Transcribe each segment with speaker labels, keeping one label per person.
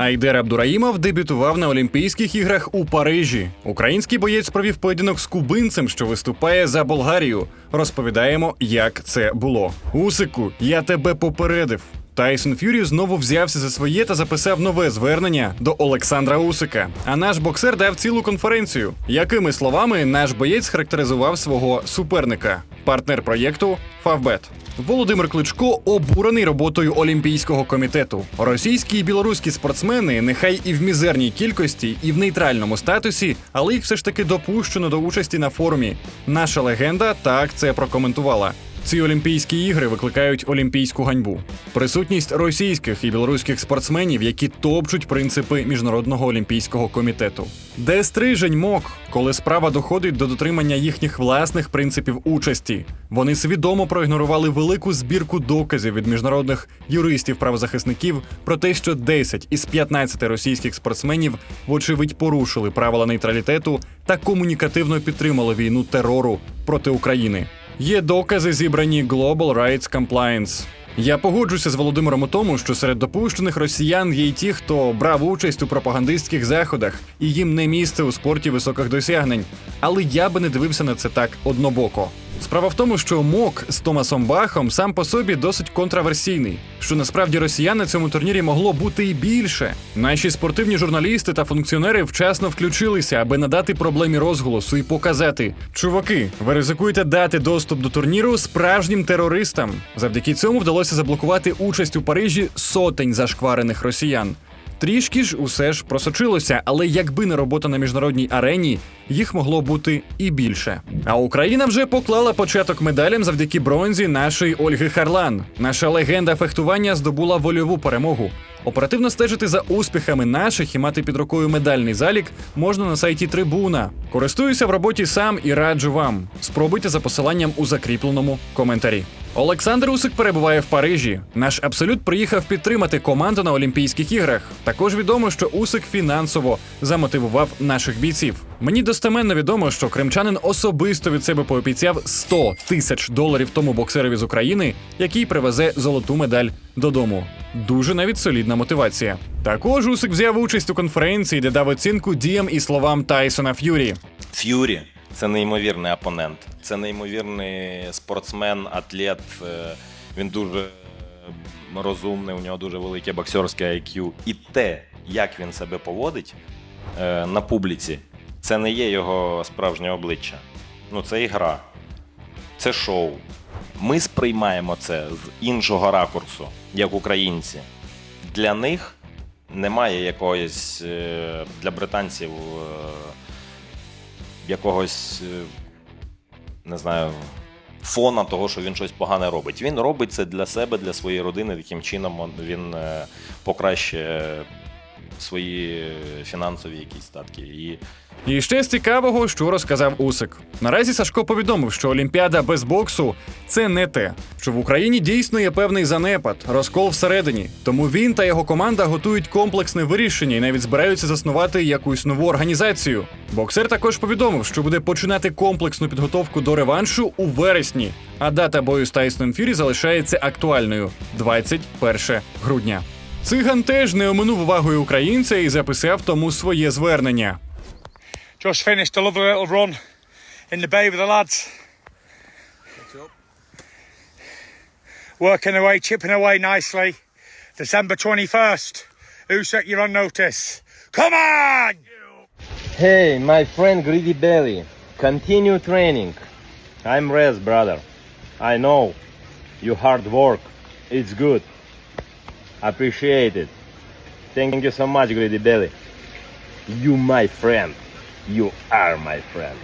Speaker 1: Айдер Абдураїмов дебютував на Олімпійських іграх у Парижі. Український боєць провів поєдинок з кубинцем, що виступає за Болгарію. Розповідаємо, як це було. Усику, я тебе попередив. Тайсон Ф'юрі знову взявся за своє та записав нове звернення до Олександра Усика. А наш боксер дав цілу конференцію. Якими словами наш боєць характеризував свого суперника? Партнер проєкту Фавбет. Володимир Кличко обурений роботою Олімпійського комітету. Російські і білоруські спортсмени, нехай і в мізерній кількості, і в нейтральному статусі, але їх все ж таки допущено до участі на форумі. Наша легенда так це прокоментувала. Ці Олімпійські ігри викликають олімпійську ганьбу. Присутність російських і білоруських спортсменів, які топчуть принципи міжнародного олімпійського комітету. Де стрижень мок, коли справа доходить до дотримання їхніх власних принципів участі. Вони свідомо проігнорували велику збірку доказів від міжнародних юристів-правозахисників про те, що 10 із 15 російських спортсменів вочевидь порушили правила нейтралітету та комунікативно підтримали війну терору проти України. Є докази, зібрані Global Rights Compliance. Я погоджуся з Володимиром у тому, що серед допущених росіян є й ті, хто брав участь у пропагандистських заходах, і їм не місце у спорті високих досягнень. Але я би не дивився на це так однобоко. Справа в тому, що МОК з Томасом Бахом сам по собі досить контраверсійний, що насправді росіян на цьому турнірі могло бути і більше. Наші спортивні журналісти та функціонери вчасно включилися, аби надати проблемі розголосу і показати: чуваки, ви ризикуєте дати доступ до турніру справжнім терористам. Завдяки цьому вдалося заблокувати участь у Парижі сотень зашкварених росіян. Трішки ж усе ж просочилося, але якби не робота на міжнародній арені, їх могло бути і більше. А Україна вже поклала початок медалям завдяки бронзі нашої Ольги Харлан. Наша легенда фехтування здобула вольову перемогу. Оперативно стежити за успіхами наших і мати під рукою медальний залік можна на сайті Трибуна. Користуюся в роботі сам і раджу вам. Спробуйте за посиланням у закріпленому коментарі. Олександр Усик перебуває в Парижі. Наш абсолют приїхав підтримати команду на Олімпійських іграх. Також відомо, що Усик фінансово замотивував наших бійців. Мені достеменно відомо, що кримчанин особисто від себе пообіцяв 100 тисяч доларів тому боксерові з України, який привезе золоту медаль додому. Дуже навіть солідна мотивація. Також Усик взяв участь у конференції, де дав оцінку діям і словам Тайсона Ф'юрі.
Speaker 2: Ф'юрі це неймовірний опонент. Це неймовірний спортсмен, атлет. е, Він дуже розумний, у нього дуже велике боксерське IQ. І те, як він себе поводить е, на публіці, це не є його справжнє обличчя. Ну, це ігра, це шоу. Ми сприймаємо це з іншого ракурсу, як українці. Для них немає якогось е, для британців. е, якогось, е, не знаю, фона того, що він щось погане робить. Він робить це для себе, для своєї родини. Таким чином він покращує свої фінансові якісь статки. І
Speaker 1: І ще з цікавого, що розказав Усик. Наразі Сашко повідомив, що Олімпіада без боксу це не те, що в Україні дійсно є певний занепад, розкол всередині. Тому він та його команда готують комплексне вирішення і навіть збираються заснувати якусь нову організацію. Боксер також повідомив, що буде починати комплексну підготовку до реваншу у вересні, а дата бою з Тайсоном Фюрі залишається актуальною 21 грудня. Циган теж не оминув увагою українця і записав тому своє звернення.
Speaker 3: Just finished a lovely little run in the bay with the lads. Working away, chipping away nicely. December 21st. Usyk, you're on notice. Come on!
Speaker 4: Hey, my friend Greedy Belly, continue training. I'm Rez, brother. I know you hard work. It's good. Appreciate it. Thank you so much, Greedy Belly. You my friend. You are my friend.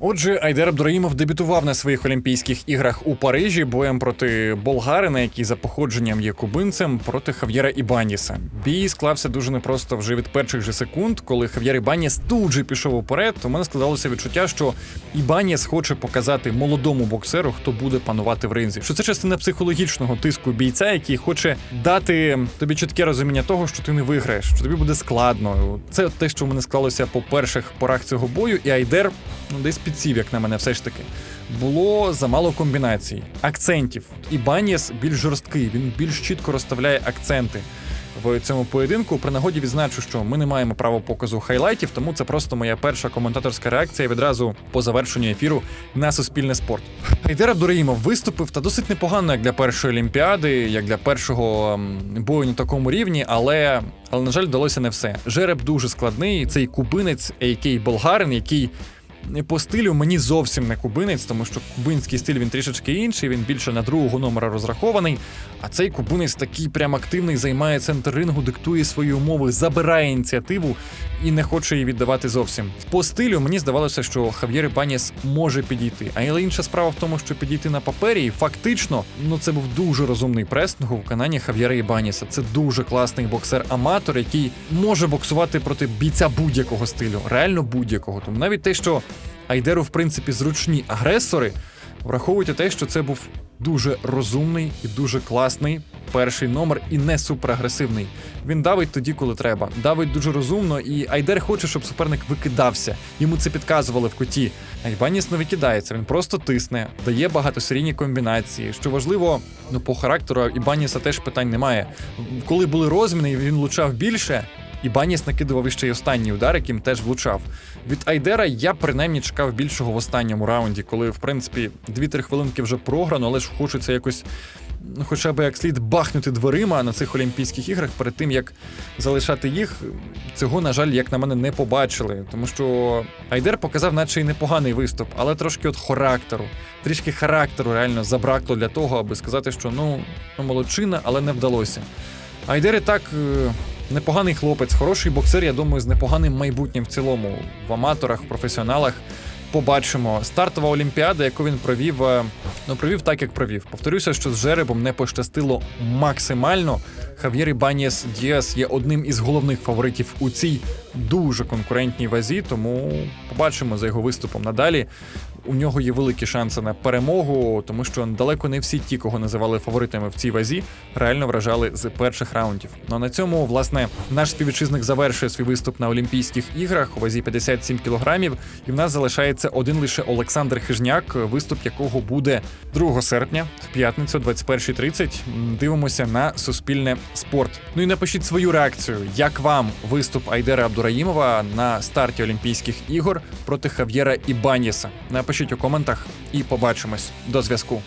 Speaker 1: Отже, Айдер Абдураїмов дебютував на своїх Олімпійських іграх у Парижі боєм проти болгарина, який за походженням є кубинцем, проти Хав'єра Ібаніса. Бій склався дуже непросто вже від перших же секунд, коли Хав'єр Ібаніс тут же пішов уперед. У мене складалося відчуття, що Ібаніс хоче показати молодому боксеру, хто буде панувати в ринзі. Що це частина психологічного тиску бійця, який хоче дати тобі чітке розуміння того, що ти не виграєш, що тобі буде складно. Це те, що в мене склалося по перших порах цього бою, і Айдер ну, десь підсів, як на мене, все ж таки. Було замало комбінацій, акцентів. І Банєс більш жорсткий, він більш чітко розставляє акценти. в цьому поєдинку. При нагоді відзначу, що ми не маємо права показу хайлайтів, тому це просто моя перша коментаторська реакція відразу по завершенню ефіру на суспільне спорт. Айдер Абдураїмов виступив та досить непогано, як для першої олімпіади, як для першого бою на такому рівні, але, але на жаль, вдалося не все. Жереб дуже складний. Цей кубинець, який болгарин, який по стилю мені зовсім не кубинець, тому що кубинський стиль він трішечки інший, він більше на другого номера розрахований. А цей кубинець такий прям активний, займає центр рингу, диктує свої умови, забирає ініціативу і не хоче її віддавати зовсім. По стилю мені здавалося, що Хав'єр Ібаніс може підійти. А але інша справа в тому, що підійти на папері, і фактично, ну це був дуже розумний пресинг у виконанні Хав'єра Ібаніса. Це дуже класний боксер-аматор, який може боксувати проти бійця будь-якого стилю, реально будь-якого. Тому навіть те, що Айдеру, в принципі, зручні агресори, враховуйте те, що це був дуже розумний і дуже класний перший номер і не суперагресивний. Він давить тоді, коли треба. Давить дуже розумно, і Айдер хоче, щоб суперник викидався. Йому це підказували в куті. Айбаніс не викидається, він просто тисне, дає багатосерійні комбінації. Що важливо, ну по характеру Ібаніса теж питань немає. Коли були розміни, він влучав більше. І Баніс накидував іще й останній удар, яким теж влучав. Від Айдера я принаймні чекав більшого в останньому раунді, коли, в принципі, 2-3 хвилинки вже програно, але ж хочеться якось ну, хоча б як слід бахнути дверима на цих Олімпійських іграх перед тим, як залишати їх. Цього, на жаль, як на мене, не побачили. Тому що Айдер показав, наче й непоганий виступ, але трошки от характеру. Трішки характеру реально забракло для того, аби сказати, що ну, ну молодчина, але не вдалося. Айдер і так. Непоганий хлопець, хороший боксер, я думаю, з непоганим майбутнім в цілому в аматорах, в професіоналах. Побачимо стартова олімпіада, яку він провів. е, Ну, провів так, як провів. Повторюся, що з жеребом не пощастило максимально. Хав'єр Ібаніс Діас є одним із головних фаворитів у цій дуже конкурентній вазі, тому побачимо за його виступом надалі. У нього є великі шанси на перемогу, тому що далеко не всі ті, кого називали фаворитами в цій вазі, реально вражали з перших раундів. Ну а на цьому, власне, наш співвітчизник завершує свій виступ на Олімпійських іграх у вазі 57 кілограмів. І в нас залишається один лише Олександр Хижняк, виступ якого буде 2 серпня в п'ятницю, 21.30. М, Дивимося на суспільне спорт. Ну і напишіть свою реакцію, як вам виступ Айдера Абдураїмова на старті Олімпійських ігор проти Хав'єра Ібаніса. Напишіть у коментах і побачимось. До зв'язку.